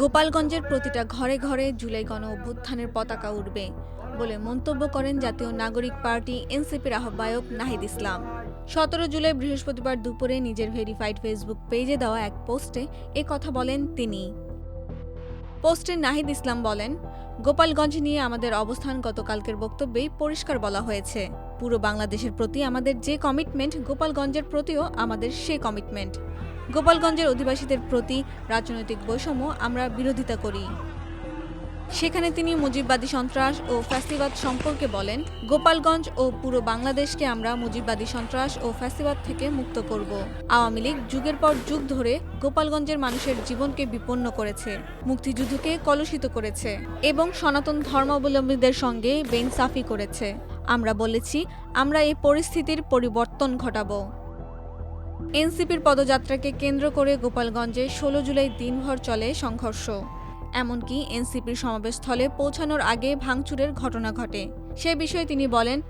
গোপালগঞ্জের প্রতিটা ঘরে ঘরে জুলাই গণ অভ্যুত্থানের পতাকা উঠবে বলে মন্তব্য করেন জাতীয় নাগরিক পার্টি এনসিপির আহ্বায়ক নাহিদ ইসলাম। সতেরো জুলাই বৃহস্পতিবার দুপুরে নিজের ভেরিফাইড ফেসবুক পেজে দেওয়া এক পোস্টে এ কথা বলেন তিনি। পোস্টে নাহিদ ইসলাম বলেন, গোপালগঞ্জ নিয়ে আমাদের অবস্থান গতকালকের বক্তব্যেই পরিষ্কার বলা হয়েছে। পুরো বাংলাদেশের প্রতি আমাদের যে কমিটমেন্ট গোপালগঞ্জের প্রতিও আমাদের সে কমিটমেন্ট গোপালগঞ্জের অধিবাসীদের প্রতি রাজনৈতিক বৈষম্য আমরা বিরোধিতা করি। সেখানে তিনি মুজিববাদী সন্ত্রাস ও ফ্যাসিবাদ সম্পর্কে বলেন, গোপালগঞ্জ ও পুরো বাংলাদেশকে আমরা মুজিববাদী সন্ত্রাস ও ফ্যাসিবাদ থেকে মুক্ত করব। আওয়ামী লীগ যুগের পর যুগ ধরে গোপালগঞ্জের মানুষের জীবনকে বিপন্ন করেছে, মুক্তিযুদ্ধকে কলুষিত করেছে এবং সনাতন ধর্মাবলম্বীদের সঙ্গে বেইনসাফি করেছে। আমরা বলেছি, আমরা এই পরিস্থিতির পরিবর্তন ঘটাবো। এনসিপির পদযাত্রাকে কেন্দ্র করে গোপালগঞ্জে ষোলো জুলাই দিনভর চলে সংঘর্ষ। এমনকি এনসিপির সমাবেশস্থলে পৌঁছানোর আগে ভাঙচুরের ঘটনা ঘটে। সে বিষয়ে তিনি বলেন,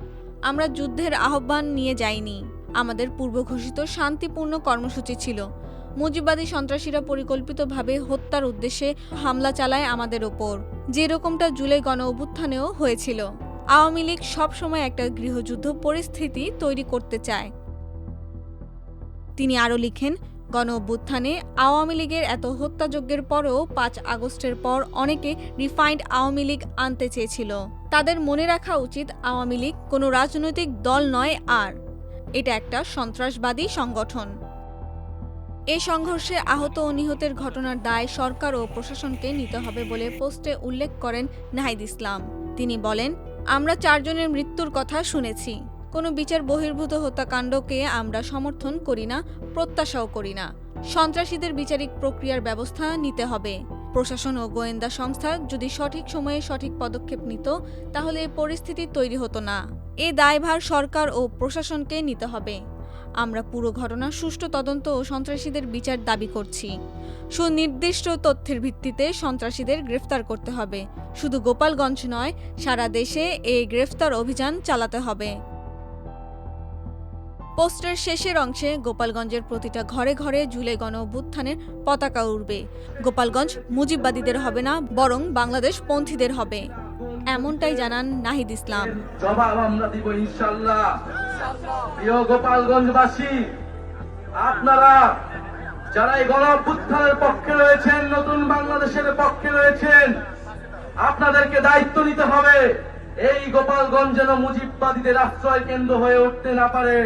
আমরা যুদ্ধের আহ্বান নিয়ে যাইনি। আমাদের পূর্বঘোষিত শান্তিপূর্ণ কর্মসূচি ছিল। মুজিববাদী সন্ত্রাসীরা পরিকল্পিতভাবে হত্যার উদ্দেশ্যে হামলা চালায় আমাদের ওপর। যে রকমটা জুলাই গণ অভ্যুত্থানেও হয়েছিল। আওয়ামী লীগ সবসময় একটা গৃহযুদ্ধ পরিস্থিতি তৈরি করতে চায়। তিনি আরও লিখেন, গণ অভ্যুত্থানে আওয়ামী লীগের এত হত্যাযজ্ঞের পরও পাঁচ আগস্টের পর অনেকে রিফাইন্ড আওয়ামী লীগ আনতে চেয়েছিল। তাদের মনে রাখা উচিত আওয়ামী লীগ কোনো রাজনৈতিক দল নয় আর। এটা একটা সন্ত্রাসবাদী সংগঠন। এ সংঘর্ষে আহত ও নিহতের ঘটনার দায় সরকার ও প্রশাসনকে নিতে হবে বলে পোস্টে উল্লেখ করেন নাহিদ ইসলাম। তিনি বলেন, আমরা চারজনের মৃত্যুর কথা শুনেছি। কোনো বিচার বহির্ভূত হত্যাকাণ্ডকে আমরা সমর্থন করি না, প্রত্যাশাও করি না। সন্ত্রাসীদের বিচারিক প্রক্রিয়ার ব্যবস্থা নিতে হবে। প্রশাসন ও গোয়েন্দা সংস্থা যদি সঠিক সময়ে সঠিক পদক্ষেপ নিত, তাহলে পরিস্থিতি তৈরি হতো না। এ দায়ভার সরকার ও প্রশাসনকে নিতে হবে। আমরা পুরো ঘটনা সুষ্ঠু তদন্ত ও সন্ত্রাসীদের বিচার দাবি করছি। সুনির্দিষ্ট তথ্যের ভিত্তিতে সন্ত্রাসীদের গ্রেফতার করতে হবে। শুধু গোপালগঞ্জ নয়, সারা দেশে এই গ্রেফতার অভিযান চালাতে হবে। পোস্টের শেষের অংশে গোপালগঞ্জের প্রতিটা ঘরে ঘরে জুলাই গণ অভ্যুত্থানের পতাকা উড়বে। গোপালগঞ্জ মুজিববাদীদের হবে না, বরং বাংলাদেশ পন্থীদের হবে। এমনটাই জানান নাহিদ ইসলাম। জবাব আমরা দিব ইনশাল্লাহ প্রিয় গোপালগঞ্জবাসী, আপনারা যারা এই গণ অভ্যুত্থানের পক্ষে রয়েছেন, নতুন বাংলাদেশের পক্ষে রয়েছেন, আপনাদেরকে দায়িত্ব নিতে হবে। এই গোপালগঞ্জ যেন মুজিববাদীদের আশ্রয় কেন্দ্র হয়ে উঠতে না পারে।